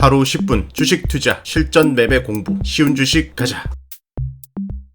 하루 10분 주식 투자 실전 매매 공부 쉬운 주식 가자.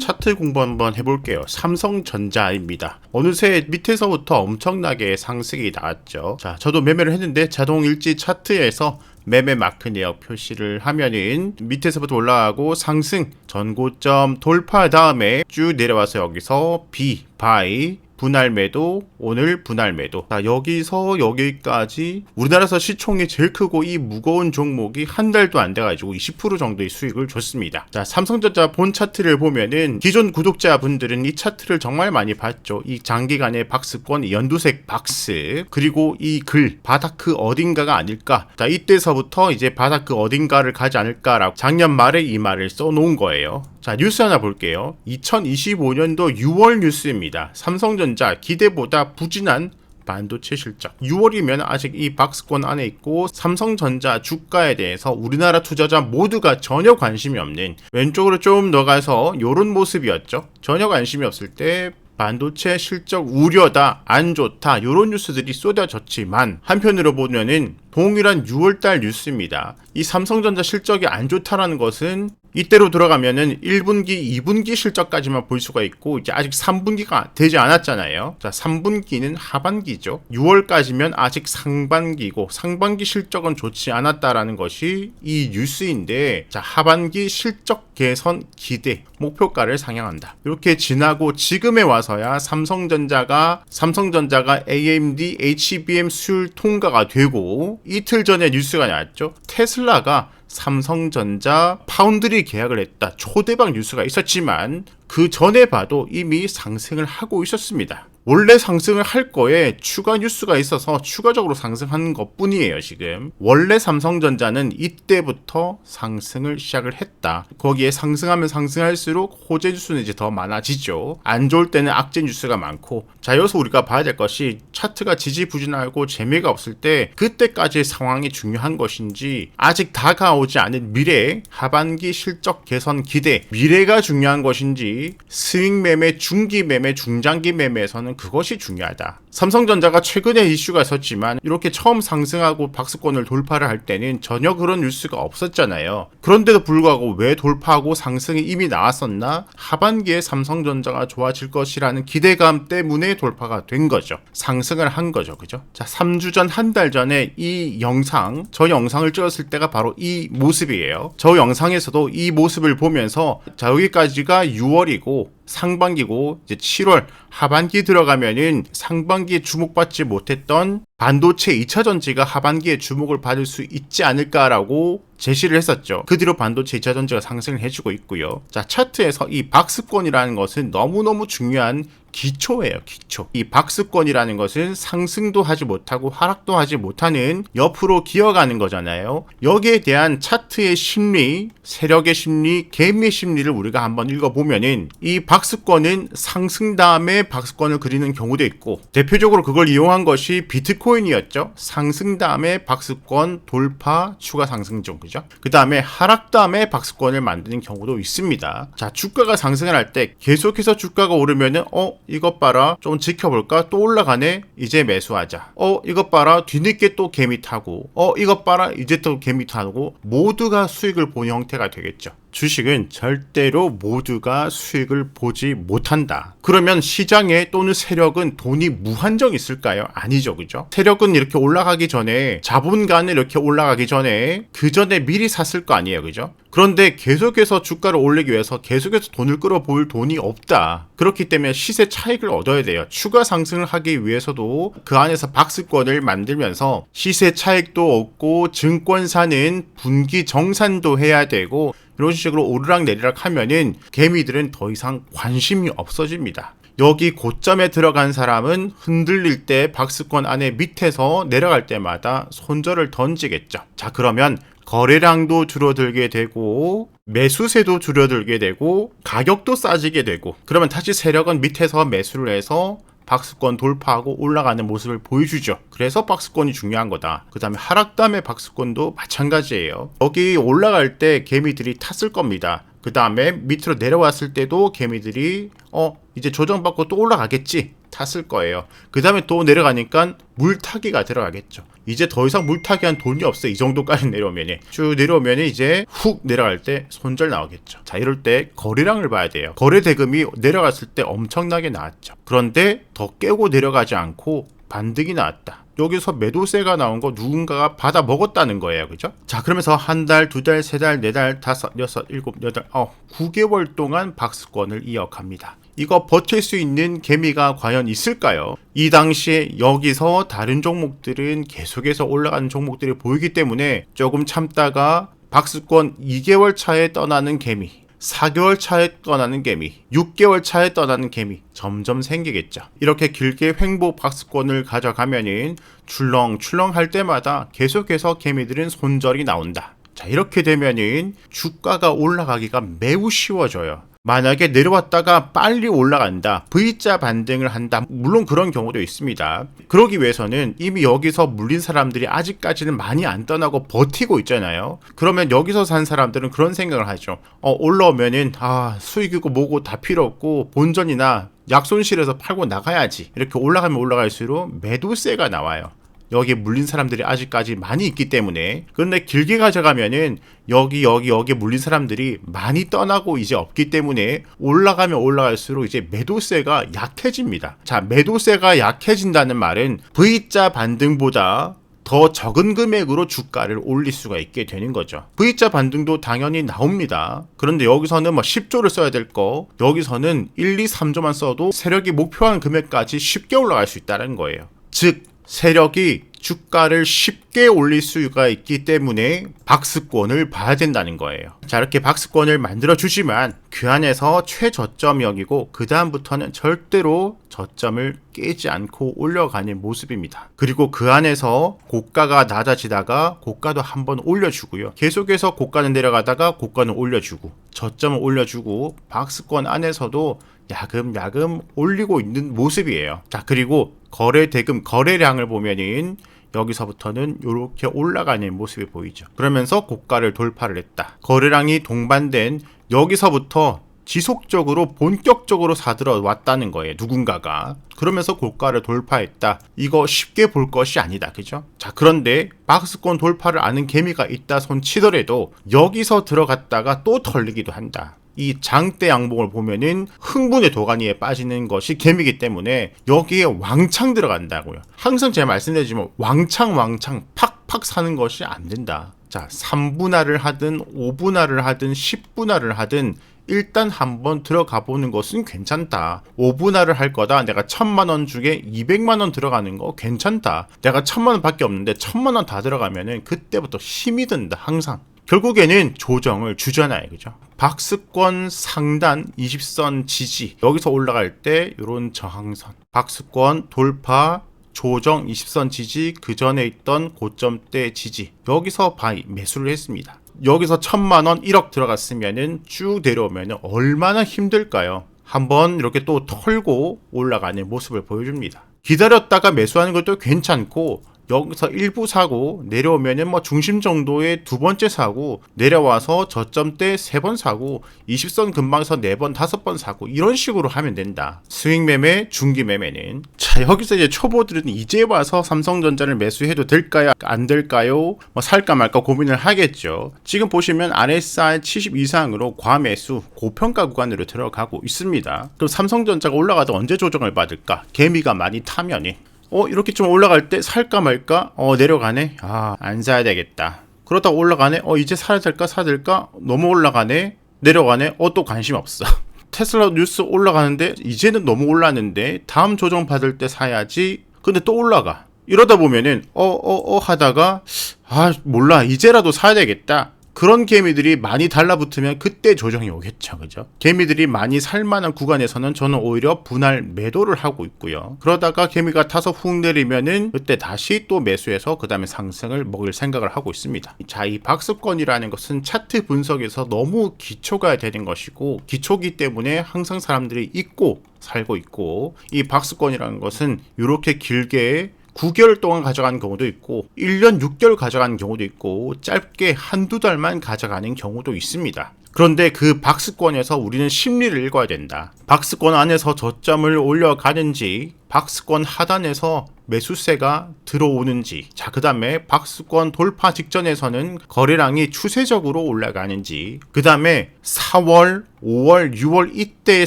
차트 공부 한번 해볼게요. 삼성전자입니다. 어느새 밑에서부터 엄청나게 상승이 나왔죠. 자, 저도 매매를 했는데 자동 일지 차트에서 매매 마크 내역 표시를 하면은 밑에서부터 올라가고 상승 전고점 돌파 다음에 쭉 내려와서 여기서 B, 바이, 분할 매도, 오늘 분할 매도. 자, 여기서 여기까지 우리나라에서 시총이 제일 크고 이 무거운 종목이 한 달도 안 돼가지고 20% 정도의 수익을 줬습니다. 자, 삼성전자 본 차트를 보면은 기존 구독자분들은 이 차트를 정말 많이 봤죠. 이 장기간의 박스권, 이 연두색 박스, 그리고 이 글, 바닥 그 어딘가가 아닐까. 자, 이때서부터 이제 바닥 그 어딘가를 가지 않을까라고 작년 말에 이 말을 써놓은 거예요. 자, 뉴스 하나 볼게요. 2025년도 6월 뉴스입니다. 삼성전자 기대보다 부진한 반도체 실적. 6월이면 아직 이 박스권 안에 있고 삼성전자 주가에 대해서 우리나라 투자자 모두가 전혀 관심이 없는 왼쪽으로 좀더 가서 요런 모습이었죠. 전혀 관심이 없을 때 반도체 실적 우려다, 안 좋다, 요런 뉴스들이 쏟아졌지만 한편으로 보면은 동일한 6월달 뉴스입니다. 이 삼성전자 실적이 안 좋다라는 것은 이때로 들어가면은 1분기, 2분기 실적까지만 볼 수가 있고 이제 아직 3분기가 되지 않았잖아요. 자, 3분기는 하반기죠. 6월까지면 아직 상반기고 상반기 실적은 좋지 않았다라는 것이 이 뉴스인데 자, 하반기 실적 개선 기대 목표가를 상향한다. 이렇게 지나고 지금에 와서야 삼성전자가 삼성전자가 AMD, HBM 수율 통과가 되고 이틀 전에 뉴스가 나왔죠. 테슬라가 삼성전자 파운드리 계약을 했다. 초대박 뉴스가 있었지만 그 전에 봐도 이미 상승을 하고 있었습니다. 원래 상승을 할 거에 추가 뉴스가 있어서 추가적으로 상승하는 것 뿐이에요, 지금. 원래 삼성전자는 이때부터 상승을 시작을 했다. 거기에 상승하면 상승할수록 호재 뉴스는 이제 더 많아지죠. 안 좋을 때는 악재 뉴스가 많고. 자, 여기서 우리가 봐야 될 것이 차트가 지지부진하고 재미가 없을 때 그때까지의 상황이 중요한 것인지 아직 다가오지 않은 미래, 하반기 실적 개선 기대, 미래가 중요한 것인지 스윙 매매, 중기 매매, 중장기 매매에서는 그것이 중요하다. 삼성전자가 최근에 이슈가 있었지만 이렇게 처음 상승하고 박스권을 돌파를 할 때는 전혀 그런 뉴스가 없었잖아요. 그런데도 불구하고 왜 돌파하고 상승이 이미 나왔었나? 하반기에 삼성전자가 좋아질 것이라는 기대감 때문에 돌파가 된 거죠. 상승을 한 거죠. 그죠? 자, 3주 전, 한 달 전에 이 영상, 저 영상을 찍었을 때가 바로 이 모습이에요. 저 영상에서도 이 모습을 보면서 자, 여기까지가 6월이고 상반기고 이제 7월 하반기 들어가면은 상반기에 주목받지 못했던 반도체 2차 전지가 하반기에 주목을 받을 수 있지 않을까라고 제시를 했었죠. 그 뒤로 반도체 2차 전지가 상승을 해주고 있고요. 자, 차트에서 이 박스권이라는 것은 너무너무 중요한 기초예요, 기초. 이 박스권이라는 것은 상승도 하지 못하고 하락도 하지 못하는 옆으로 기어가는 거잖아요. 여기에 대한 차트의 심리, 세력의 심리, 개미의 심리를 우리가 한번 읽어보면은 이 박스권은 상승 다음에 박스권을 그리는 경우도 있고 대표적으로 그걸 이용한 것이 비트코인 이었죠. 상승 다음에 박스권 돌파 추가 상승 중 그죠? 그 다음에 하락 다음에 박스권을 만드는 경우도 있습니다. 자 주가가 상승을 할 때 계속해서 주가가 오르면은 어 이것 봐라. 좀 지켜볼까? 또 올라가네. 이제 매수하자. 어 이것 봐라. 뒤늦게 또 개미 타고. 어 이것 봐라. 이제 또 개미 타고. 모두가 수익을 보는 형태가 되겠죠 주식은 절대로 모두가 수익을 보지 못한다. 그러면 시장에 또는 세력은 돈이 무한정 있을까요? 아니죠, 그죠? 세력은 이렇게 올라가기 전에 자본가는 이렇게 올라가기 전에 그 전에 미리 샀을 거 아니에요, 그죠? 그런데 계속해서 주가를 올리기 위해서 계속해서 돈을 끌어볼 돈이 없다. 그렇기 때문에 시세 차익을 얻어야 돼요. 추가 상승을 하기 위해서도 그 안에서 박스권을 만들면서 시세 차익도 얻고 증권사는 분기 정산도 해야 되고 이런 식으로 오르락 내리락 하면은 개미들은 더 이상 관심이 없어집니다. 여기 고점에 들어간 사람은 흔들릴 때 박스권 안에 밑에서 내려갈 때마다 손절을 던지겠죠. 자, 그러면 거래량도 줄어들게 되고 매수세도 줄어들게 되고 가격도 싸지게 되고 그러면 다시 세력은 밑에서 매수를 해서 박스권 돌파하고 올라가는 모습을 보여주죠. 그래서 박스권이 중요한 거다. 그 다음에 하락 다음에 박스권도 마찬가지예요. 여기 올라갈 때 개미들이 탔을 겁니다. 그 다음에 밑으로 내려왔을 때도 개미들이 어 이제 조정받고 또 올라가겠지 탔을 거예요. 그 다음에 또 내려가니까 물타기가 들어가겠죠. 이제 더 이상 물타기 한 돈이 없어. 이 정도까지 내려오면. 쭉 내려오면 이제 훅 내려갈 때 손절 나오겠죠. 자, 이럴 때 거래량을 봐야 돼요. 거래 대금이 내려갔을 때 엄청나게 나왔죠. 그런데 더 깨고 내려가지 않고 반등이 나왔다. 여기서 매도세가 나온 거 누군가가 받아 먹었다는 거예요. 그죠? 자, 그러면서 한 달, 두 달, 세 달, 네 달, 다섯, 여섯, 일곱, 여덟, 어, 9개월 동안 박스권을 이어갑니다. 이거 버틸 수 있는 개미가 과연 있을까요? 이 당시에 여기서 다른 종목들은 계속해서 올라가는 종목들이 보이기 때문에 조금 참다가 박스권 2개월 차에 떠나는 개미 4개월 차에 떠나는 개미, 6개월 차에 떠나는 개미 점점 생기겠죠. 이렇게 길게 횡보 박스권을 가져가면은 출렁출렁 할 때마다 계속해서 개미들은 손절이 나온다. 자, 이렇게 되면은 주가가 올라가기가 매우 쉬워져요. 만약에 내려왔다가 빨리 올라간다. V자 반등을 한다. 물론 그런 경우도 있습니다. 그러기 위해서는 이미 여기서 물린 사람들이 아직까지는 많이 안 떠나고 버티고 있잖아요. 그러면 여기서 산 사람들은 그런 생각을 하죠. 어, 올라오면은, 아, 수익이고 뭐고 다 필요 없고, 본전이나 약손실에서 팔고 나가야지. 이렇게 올라가면 올라갈수록 매도세가 나와요. 여기에 물린 사람들이 아직까지 많이 있기 때문에 그런데 길게 가져가면은 여기 여기 여기에 물린 사람들이 많이 떠나고 이제 없기 때문에 올라가면 올라갈수록 이제 매도세가 약해집니다. 자, 매도세가 약해진다는 말은 V자 반등보다 더 적은 금액으로 주가를 올릴 수가 있게 되는 거죠. V자 반등도 당연히 나옵니다. 그런데 여기서는 뭐 10조를 써야 될 거, 여기서는 1, 2, 3조만 써도 세력이 목표한 금액까지 쉽게 올라갈 수 있다는 거예요. 즉, 세력이 주가를 쉽게 올릴 수가 있기 때문에 박스권을 봐야 된다는 거예요. 자, 이렇게 박스권을 만들어 주지만 그 안에서 최저점역이고 그 다음부터는 절대로 저점을 깨지 않고 올려가는 모습입니다. 그리고 그 안에서 고가가 낮아지다가 고가도 한번 올려주고요. 계속해서 고가는 내려가다가 고가는 올려주고 저점을 올려주고 박스권 안에서도 야금야금 올리고 있는 모습이에요. 자, 그리고 거래 대금 거래량을 보면은 여기서부터는 이렇게 올라가는 모습이 보이죠. 그러면서 고가를 돌파를 했다. 거래량이 동반된 여기서부터 지속적으로 본격적으로 사들어 왔다는 거예요. 누군가가. 그러면서 고가를 돌파했다. 이거 쉽게 볼 것이 아니다. 그죠? 자, 그런데 박스권 돌파를 아는 개미가 있다 손 치더라도 여기서 들어갔다가 또 털리기도 한다. 이 장대 양봉을 보면은 흥분의 도가니에 빠지는 것이 개미기 때문에 여기에 왕창 들어간다고요. 항상 제가 말씀드리지만 왕창 왕창 팍팍 사는 것이 안 된다. 자, 3분할을 하든 5분할을 하든 10분할을 하든 일단 한번 들어가 보는 것은 괜찮다. 5분할을 할 거다. 내가 천만 원 중에 200만 원 들어가는 거 괜찮다. 내가 천만 원밖에 없는데 천만 원 다 들어가면은 그때부터 힘이 든다. 항상. 결국에는 조정을 주잖아요. 그죠? 박스권 상단 20선 지지. 여기서 올라갈 때 이런 저항선. 박스권 돌파 조정 20선 지지 그 전에 있던 고점대 지지 여기서 바이 매수를 했습니다. 여기서 천만 원 1억 들어갔으면은 쭉 내려오면 얼마나 힘들까요? 한번 이렇게 또 털고 올라가는 모습을 보여줍니다. 기다렸다가 매수하는 것도 괜찮고 여기서 일부 사고 내려오면은 뭐 중심 정도의 두 번째 사고 내려와서 저점대 세 번 사고 20선 근방에서 네 번 다섯 번 사고 이런 식으로 하면 된다. 스윙 매매, 중기 매매는 자 여기서 이제 초보들은 이제 와서 삼성전자를 매수해도 될까요? 안 될까요? 뭐 살까 말까 고민을 하겠죠. 지금 보시면 RSI 70 이상으로 과매수 고평가 구간으로 들어가고 있습니다. 그럼 삼성전자가 올라가도 언제 조정을 받을까? 개미가 많이 타면이 어 이렇게 좀 올라갈 때 살까 말까? 어 내려가네. 아 안 사야 되겠다. 그러다 올라가네. 어 이제 사야 될까 사야 될까? 너무 올라가네. 내려가네. 어 또 관심 없어. 테슬라 뉴스 올라가는데 이제는 너무 올랐는데 다음 조정 받을 때 사야지. 근데 또 올라가. 이러다 보면은 어 어, 어 하다가 아 몰라. 이제라도 사야 되겠다 그런 개미들이 많이 달라붙으면 그때 조정이 오겠죠. 그죠? 개미들이 많이 살만한 구간에서는 저는 오히려 분할 매도를 하고 있고요. 그러다가 개미가 타서 훅 내리면은 그때 다시 또 매수해서 그 다음에 상승을 먹을 생각을 하고 있습니다. 자, 이 박스권이라는 것은 차트 분석에서 너무 기초가 되는 것이고 기초기 때문에 항상 사람들이 잊고 살고 있고 이 박스권이라는 것은 이렇게 길게 9개월 동안 가져가는 경우도 있고 1년 6개월 가져가는 경우도 있고 짧게 한두 달만 가져가는 경우도 있습니다. 그런데 그 박스권에서 우리는 심리를 읽어야 된다. 박스권 안에서 저점을 올려가는지, 박스권 하단에서 매수세가 들어오는지, 자, 그 다음에 박스권 돌파 직전에서는 거래량이 추세적으로 올라가는지, 그 다음에 4월, 5월, 6월 이때의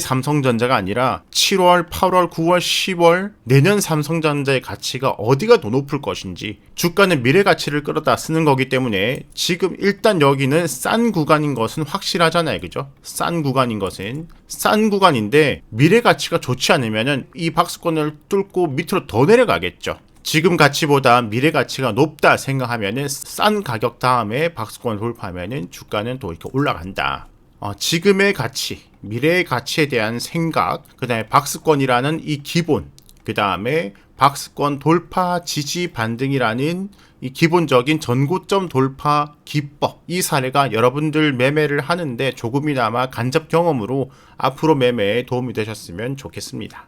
삼성전자가 아니라 7월, 8월, 9월, 10월 내년 삼성전자의 가치가 어디가 더 높을 것인지 주가는 미래 가치를 끌어다 쓰는 거기 때문에 지금 일단 여기는 싼 구간인 것은 확실하잖아요. 그죠? 싼 구간인 것은 싼 구간인데 미래 가치가 좋지 않으면은 이 박스권을 뚫고 밑으로 더 내려가겠죠. 지금 가치보다 미래 가치가 높다 생각하면은 싼 가격 다음에 박스권 돌파하면은 주가는 또 이렇게 올라간다. 어, 지금의 가치, 미래의 가치에 대한 생각, 그 다음에 박스권이라는 이 기본, 그 다음에 박스권 돌파 지지 반등이라는 이 기본적인 전고점 돌파 기법, 이 사례가 여러분들 매매를 하는데 조금이나마 간접 경험으로 앞으로 매매에 도움이 되셨으면 좋겠습니다.